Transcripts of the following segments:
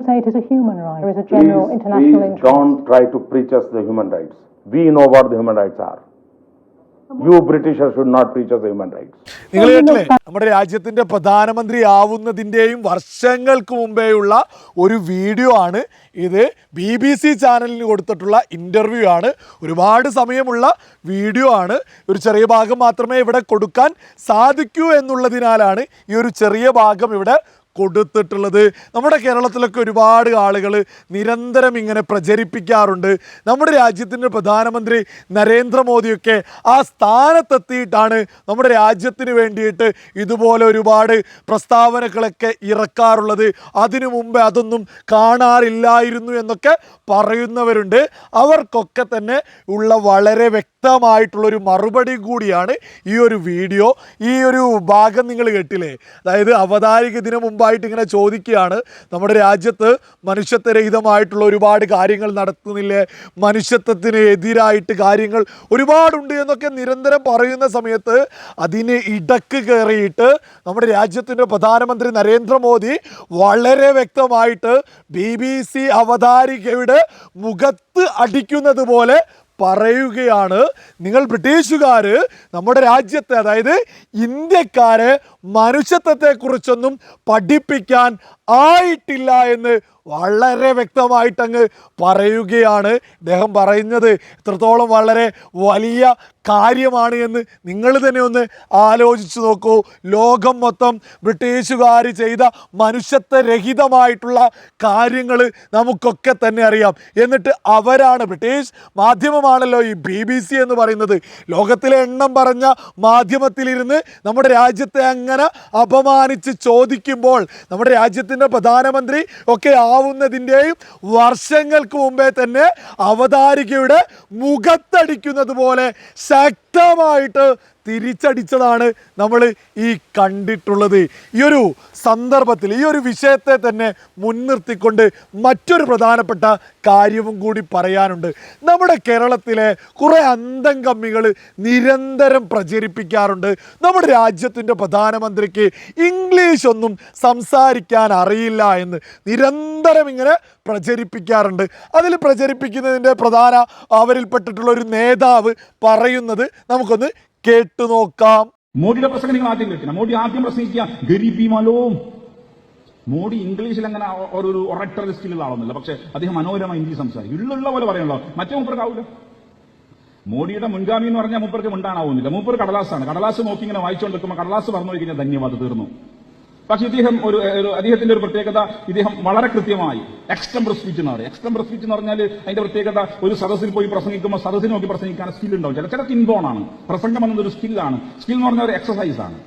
would say it is a human right. There is a general Please, international please interest. don't try to preach us the human rights. We know what the human rights are. You Britishers should not preach us the human rights. നിങ്ങൾ കേട്ടില്ലേ നമ്മുടെ രാജ്യത്തിന്റെ പ്രധാനമന്ത്രി ആവുന്നതിന്റെയും വർഷങ്ങൾക്ക് മുമ്പേയുള്ള ഒരു video ആണ് ഇത് B B C ചാനലിന് കൊടുത്തിട്ടുള്ള ഇന്റർവ്യൂ ആണ് ഒരുപാട് സമയമുള്ള വീഡിയോ ആണ് ഒരു ചെറിയ ഭാഗം മാത്രമേ ഇവിടെ കൊടുക്കാൻ സാധിക്കൂ എന്നുള്ളതിനാലാണ് ഈ ഒരു ചെറിയ ഭാഗം ഇവിടെ കൊടുത്തിട്ടുള്ളത്. നമ്മുടെ കേരളത്തിലൊക്കെ ഒരുപാട് ആളുകൾ നിരന്തരം ഇങ്ങനെ പ്രചരിപ്പിക്കാറുണ്ട്. നമ്മുടെ രാജ്യത്തിന്റെ പ്രധാനമന്ത്രി നരേന്ദ്രമോദിയൊക്കെ ആ സ്ഥാനത്തെത്തിയിട്ടാണ് നമ്മുടെ രാജ്യത്തിന് വേണ്ടിയിട്ട് ഇതുപോലെ ഒരുപാട് പ്രസ്താവനകളൊക്കെ ഇറക്കാറുള്ളത്. അതിനു മുമ്പേ അതൊന്നും കാണാറില്ലായിരുന്നു എന്നൊക്കെ പറയുന്നവരുണ്ട്. അവർക്കൊക്കെ തന്നെ ഉള്ള വളരെ വ്യക്തമായിട്ടുള്ളൊരു മറുപടി കൂടിയാണ് ഈ ഒരു വീഡിയോ. ഈ ഒരു ഭാഗം നിങ്ങൾ കേട്ടില്ലേ? അതായത് അവതാരിക ഇതിനു മുമ്പായിട്ട് ഇങ്ങനെ ചോദിക്കുകയാണ്. നമ്മുടെ രാജ്യത്ത് മനുഷ്യത്വരഹിതമായിട്ടുള്ള ഒരുപാട് കാര്യങ്ങൾ നടത്തുന്നില്ലേ? മനുഷ്യത്വത്തിന് എതിരായിട്ട് കാര്യങ്ങൾ ഒരുപാടുണ്ട് എന്നൊക്കെ നിരന്തരം പറയുന്ന സമയത്ത് അതിന് ഇടയ്ക്ക് കയറിയിട്ട് നമ്മുടെ രാജ്യത്തിന്റെ പ്രധാനമന്ത്രി നരേന്ദ്രമോദി വളരെ വ്യക്തമായിട്ട് ബി ബി സി അവതാരികയുടെ മുഖത്ത് അടിക്കുന്നത് പോലെ പറയുകയാണ്. നിങ്ങൾ ബ്രിട്ടീഷുകാർ നമ്മുടെ രാജ്യത്തെ അതായത് ഇന്ത്യക്കാരെ മനുഷ്യത്വത്തെക്കുറിച്ചൊന്നും പഠിപ്പിക്കാൻ ആയിട്ടില്ല എന്ന് വളരെ വ്യക്തമായിട്ട് അങ്ങ് പറയുകയാണ്. അദ്ദേഹം പറയുന്നത് എത്രത്തോളം വളരെ വലിയ കാര്യമാണ് എന്ന് നിങ്ങൾ തന്നെ ഒന്ന് ആലോചിച്ച് നോക്കൂ. ലോകം മൊത്തം ബ്രിട്ടീഷുകാർ ചെയ്ത മനുഷ്യത്വരഹിതമായിട്ടുള്ള കാര്യങ്ങൾ നമുക്കൊക്കെ തന്നെ അറിയാം. എന്നിട്ട് അവരാണ് ബ്രിട്ടീഷ് മാധ്യമമാണല്ലോ ഈ ബി ബി സി എന്ന് പറയുന്നത്. ലോകത്തിലെ എണ്ണം പറഞ്ഞ മാധ്യമത്തിലിരുന്ന് നമ്മുടെ രാജ്യത്തെ അങ്ങനെ അപമാനിച്ച് ചോദിക്കുമ്പോൾ നമ്മുടെ രാജ്യത്തിന്റെ പ്രധാനമന്ത്രി ഒക്കെ ആവുന്നതിന്റെയും വർഷങ്ങൾക്ക് മുമ്പേ തന്നെ അവതാരികയുടെ മുഖത്തടിക്കുന്നത് പോലെ ശക്തമായിട്ട് തിരിച്ചടിച്ചതാണ് നമ്മൾ ഈ കണ്ടിട്ടുള്ളത്. ഈ ഒരു സന്ദർഭത്തിൽ ഈ ഒരു വിഷയത്തെ തന്നെ മുൻനിർത്തിക്കൊണ്ട് മറ്റൊരു പ്രധാനപ്പെട്ട കാര്യവും കൂടി പറയാനുണ്ട്. നമ്മുടെ കേരളത്തിലെ കുറേ അന്തം കമ്മികൾ നിരന്തരം പ്രചരിപ്പിക്കാറുണ്ട്. നമ്മുടെ രാജ്യത്തിന്റെ പ്രധാനമന്ത്രിക്ക് ഇംഗ്ലീഷ് ഒന്നും സംസാരിക്കാൻ അറിയില്ല എന്ന് നിരന്തരം ഇങ്ങനെ പ്രചരിപ്പിക്കാറുണ്ട്. അതിൽ പ്രചരിപ്പിക്കുന്നതിന്റെ പ്രധാന അവരിൽപ്പെട്ടിട്ടുള്ള ഒരു നേതാവ് പറയുന്നത് നമുക്കൊന്ന് കേട്ടു നോക്കാം. മോഡിയുടെ പ്രസംഗം നിങ്ങൾ ആദ്യം കേൾക്കണം. മോഡി ആദ്യം പ്രസംഗിക്കുക. ഗരീബി മലോം മോഡി ഇംഗ്ലീഷിൽ അങ്ങനെ ഒരു ഒറക്ടറിസ്റ്റിലുള്ള ആളൊന്നുമില്ല. പക്ഷെ അദ്ദേഹം മനോഹരമായി ഹിന്ദി സംസാരിക്കും. ഉള്ളുള്ള പോലെ പറയണല്ലോ മറ്റേ മൂപ്പർക്കാവൂല മോഡിയുടെ മുൻഗാമി എന്ന് പറഞ്ഞാൽ മൂപ്പർക്ക് മുണ്ടാണാവുന്നില്ല മൂപ്പർ കടലാസാണ്. കടലാസ് നോക്കി ഇങ്ങനെ വായിച്ചുകൊണ്ട് നിൽക്കുമ്പോൾ കടലാസ് പറഞ്ഞു കഴിഞ്ഞാൽ ധന്യവാദം തീർന്നു. പക്ഷെ ഇദ്ദേഹം ഒരു അദ്ദേഹത്തിന്റെ ഒരു പ്രത്യേകത ഇദ്ദേഹം വളരെ കൃത്യമായി എക്സ്റ്റംബർ സ്പീച്ച് എന്ന് പറയും. എക്സ്റ്റംബർ സ്പീച്ച് എന്ന് പറഞ്ഞാൽ അതിന്റെ പ്രത്യേകത ഒരു സദസ്സിൽ പോയി പ്രസംഗിക്കുമ്പോൾ സദസ്സിൽ നോക്കി പ്രസംഗിക്കാൻ സ്കിൽ ഉണ്ടാവും. ചില ചില ഇൻബോൺ ആണ്. പ്രസംഗം എന്നതൊരു സ്കില്ലാണ് സ്കിൽ എന്ന് പറഞ്ഞ ഒരു എക്സസൈസ് ആണ്.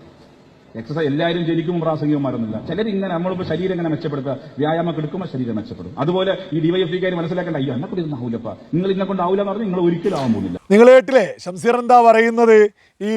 എക്സസൈസ് എല്ലാവരും ജനിക്കും പ്രാസംഗികന്മാരൊന്നുമില്ല. ചിലർ ഇങ്ങനെ നമ്മളിപ്പോൾ ശരീരം എങ്ങനെ മെച്ചപ്പെടുത്തുക. വ്യായാമം എടുക്കുമ്പോൾ ശരീരം മെച്ചപ്പെടും. അതുപോലെ ഈ ഡിവൈഎഫ്ഐക്കാർ മനസ്സിലാക്കേണ്ട അയ്യോ എന്നെ കൊണ്ട് ആവില്ലപ്പ നിങ്ങൾ ഇന്നെ കൊണ്ട് ആവില്ല എന്ന് പറഞ്ഞാൽ നിങ്ങൾ ഒരിക്കലും ആവാൻ പോകുന്നില്ല. നിങ്ങൾ കേട്ടില്ലേ ശംസീർ എന്താ പറയുന്നത്? ഈ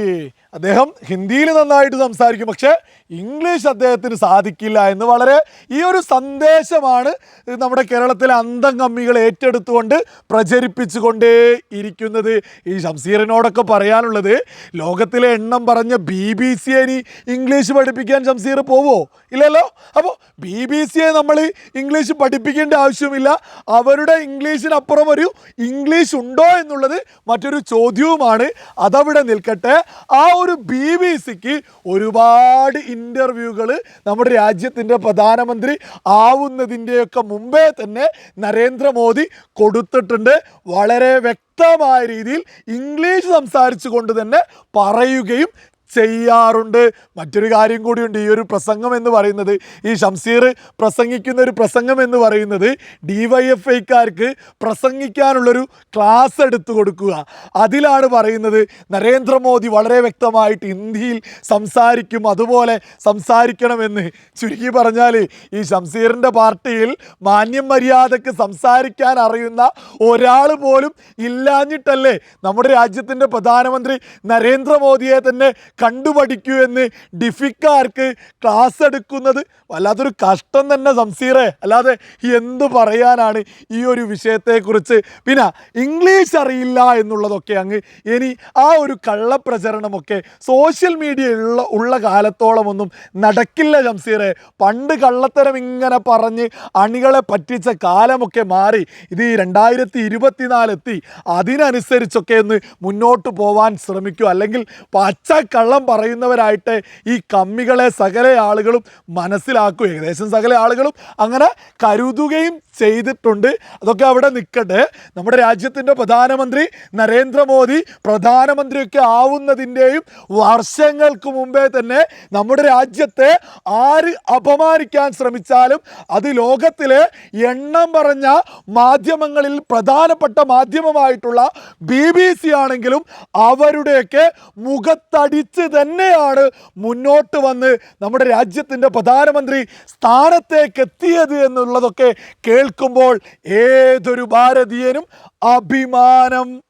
അദ്ദേഹം ഹിന്ദിയിൽ നന്നായിട്ട് സംസാരിക്കും. പക്ഷേ ഇംഗ്ലീഷ് അദ്ദേഹത്തിന് സാധിക്കില്ല എന്ന് വളരെ ഈ ഒരു സന്ദേശമാണ് നമ്മുടെ കേരളത്തിലെ അന്തം കമ്മികൾ ഏറ്റെടുത്തുകൊണ്ട് പ്രചരിപ്പിച്ചുകൊണ്ടേ ഇരിക്കുന്നത്. ഈ ഷംസീറിനോടൊക്കെ പറയാനുള്ളത് ലോകത്തിലെ എണ്ണം പറഞ്ഞ ബി ബി സി ഇനി ഇംഗ്ലീഷ് പഠിപ്പിക്കാൻ ഷംസീർ പോവോ? ഇല്ലല്ലോ? അപ്പോൾ ബി ബി സിയെ നമ്മൾ ഇംഗ്ലീഷ് പഠിപ്പിക്കേണ്ട ആവശ്യമില്ല. അവരുടെ ഇംഗ്ലീഷിനപ്പുറം ഒരു ഇംഗ്ലീഷ് ഉണ്ടോ എന്നുള്ളത് മറ്റൊരു ചോദ്യവുമാണ്. അതവിടെ നിൽക്കട്ടെ. ആ ഒരു ബി ബി സിക്ക് ഒരുപാട് ഇന്റർവ്യൂകൾ നമ്മുടെ രാജ്യത്തിന്റെ പ്രധാനമന്ത്രി ആവുന്നതിന്റെയൊക്കെ മുമ്പേ തന്നെ നരേന്ദ്രമോദി കൊടുത്തിട്ടുണ്ട്. വളരെ വ്യക്തമായ രീതിയിൽ ഇംഗ്ലീഷ് സംസാരിച്ചു കൊണ്ട് തന്നെ പറയുകയും ചെയ്യാറുണ്ട്. മറ്റൊരു കാര്യം കൂടിയുണ്ട്. ഈ ഒരു പ്രസംഗം എന്ന് പറയുന്നത് ഈ ഷംസീർ പ്രസംഗിക്കുന്ന ഒരു പ്രസംഗം എന്ന് പറയുന്നത് ഡി വൈ എഫ് ഐക്കാർക്ക് പ്രസംഗിക്കാനുള്ളൊരു ക്ലാസ് എടുത്തു കൊടുക്കുക. അതിലാണ് പറയുന്നത് നരേന്ദ്രമോദി വളരെ വ്യക്തമായിട്ട് ഇന്ത്യയിൽ സംസാരിക്കും അതുപോലെ സംസാരിക്കണമെന്ന്. ചുരുക്കി പറഞ്ഞാൽ ഈ ഷംസീറിന്റെ പാർട്ടിയിൽ മാന്യം മര്യാദയ്ക്ക് സംസാരിക്കാൻ അറിയുന്ന ഒരാൾ പോലും ഇല്ലാഞ്ഞിട്ടല്ലേ നമ്മുടെ രാജ്യത്തിന്റെ പ്രധാനമന്ത്രി നരേന്ദ്രമോദിയെ തന്നെ കണ്ടുപഠിക്കൂ എന്ന് ഡിഫിക്കാർക്ക് ക്ലാസ് എടുക്കുന്നത് വല്ലാത്തൊരു കഷ്ടം തന്നെ സംസീറെ. അല്ലാതെ എന്തു പറയാനാണ് ഈ ഒരു വിഷയത്തെക്കുറിച്ച്? പിന്നെ ഇംഗ്ലീഷ് അറിയില്ല എന്നുള്ളതൊക്കെ അങ്ങ് ഇനി ആ ഒരു കള്ളപ്രചരണമൊക്കെ സോഷ്യൽ മീഡിയ ഉള്ള ഉള്ള കാലത്തോളമൊന്നും നടക്കില്ല ശംസീറെ പണ്ട് കള്ളത്തരം ഇങ്ങനെ പറഞ്ഞ് അണികളെ പറ്റിച്ച കാലമൊക്കെ മാറി ഇത് ഈ രണ്ടായിരത്തി ഇരുപത്തിനാലെത്തി അതിനനുസരിച്ചൊക്കെ ഒന്ന് മുന്നോട്ട് പോവാൻ ശ്രമിക്കൂ. അല്ലെങ്കിൽ പച്ചക്കള്ളം പറയുന്നവരായിട്ട് ഈ കമ്മികളെ സകല ആളുകളും മനസ്സിലാക്കും. ഏകദേശം സകല ആളുകളും അങ്ങനെ കരുതുകയും ചെയ്തിട്ടുണ്ട്. അതൊക്കെ അവിടെ നിൽക്കട്ടെ നമ്മുടെ രാജ്യത്തിന്റെ പ്രധാനമന്ത്രി നരേന്ദ്രമോദി പ്രധാനമന്ത്രിയൊക്കെ ആവുന്നതിന്റെയും വർഷങ്ങൾക്ക് മുമ്പേ തന്നെ നമ്മുടെ രാജ്യത്തെ ആര് അപമാനിക്കാൻ ശ്രമിച്ചാലും അത് ലോകത്തിലെ എണ്ണം പറഞ്ഞ മാധ്യമങ്ങളിൽ പ്രധാനപ്പെട്ട മാധ്യമമായിട്ടുള്ള ബി ബി സി ആണെങ്കിലും അവരുടെയൊക്കെ മുഖത്തടിച്ച് തന്നെയാണ് മുന്നോട്ട് വന്ന് നമ്മുടെ രാജ്യത്തിന്റെ പ്രധാനമന്ത്രി സ്ഥാനത്തേക്ക് എത്തിയത് എന്നുള്ളതൊക്കെ കേൾക്കുമ്പോൾ ഏതൊരു ഭാരതീയനും അഭിമാനം